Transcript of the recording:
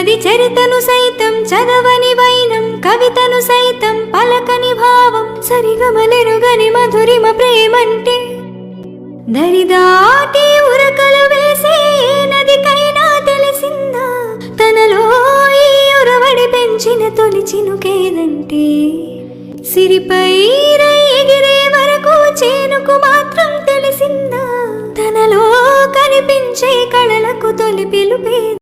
అది చరితను సైతం చదవని వైనం కవితను సైతం పలకని భావం సరిగమలెరుగని మధురిమ ప్రేమంటే. దరిదాటి ఉరకలు వేసే నదికైనా తెలిసిందా? తనలో ఈ ఉరవడి పెంచిన తొలి చినుకేదంటే. సిరిపై ఎగిరే వరకు చేనుకు మాత్రం తెలిసిందా? తనలో కనిపించే కళలకు తొలి పిలుపే